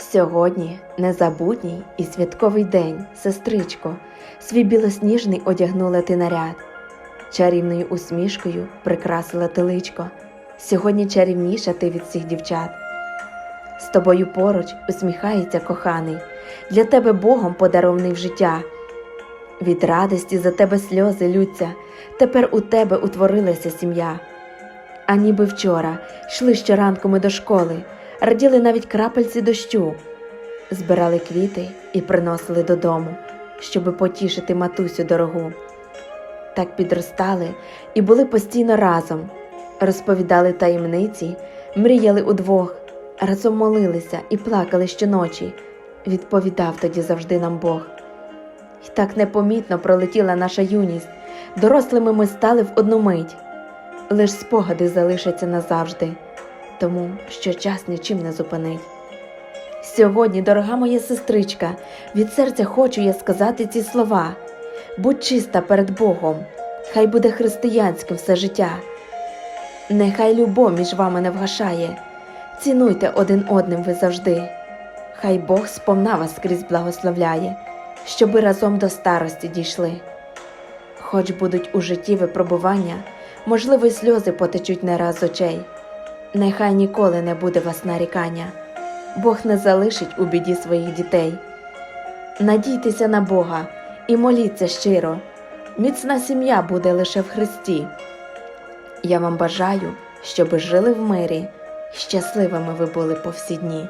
Сьогодні незабутній і святковий день, сестричко, свій білосніжний одягнула ти наряд, чарівною усмішкою прикрасила ти личко. Сьогодні чарівніша ти від всіх дівчат. З тобою поруч усміхається коханий, для тебе Богом подарований в життя. Від радості за тебе сльози лються, тепер у тебе утворилася сім'я. А ніби вчора йшли щоранку ми до школи, раділи навіть крапельці дощу, збирали квіти і приносили додому, щоби потішити матусю дорогу. Так підростали і були постійно разом, розповідали таємниці, мріяли удвох, разом молилися і плакали щоночі, відповідав тоді завжди нам Бог. І так непомітно пролетіла наша юність, дорослими ми стали в одну мить. Лиш спогади залишаться назавжди, тому що час нічим не зупинить. Сьогодні, дорога моя сестричка, від серця хочу я сказати ці слова. Будь чиста перед Богом, хай буде християнським все життя. Нехай любов між вами не вгашає, цінуйте один одним ви завжди. Хай Бог сповна вас скрізь благословляє, щоби разом до старості дійшли. Хоч будуть у житті випробування, можливо, й сльози потечуть не раз з очей. Нехай ніколи не буде вас нарікання, Бог не залишить у біді своїх дітей. Надійтеся на Бога і моліться щиро, міцна сім'я буде лише в Христі. Я вам бажаю, щоби жили в мирі, щасливими ви були по всі дні.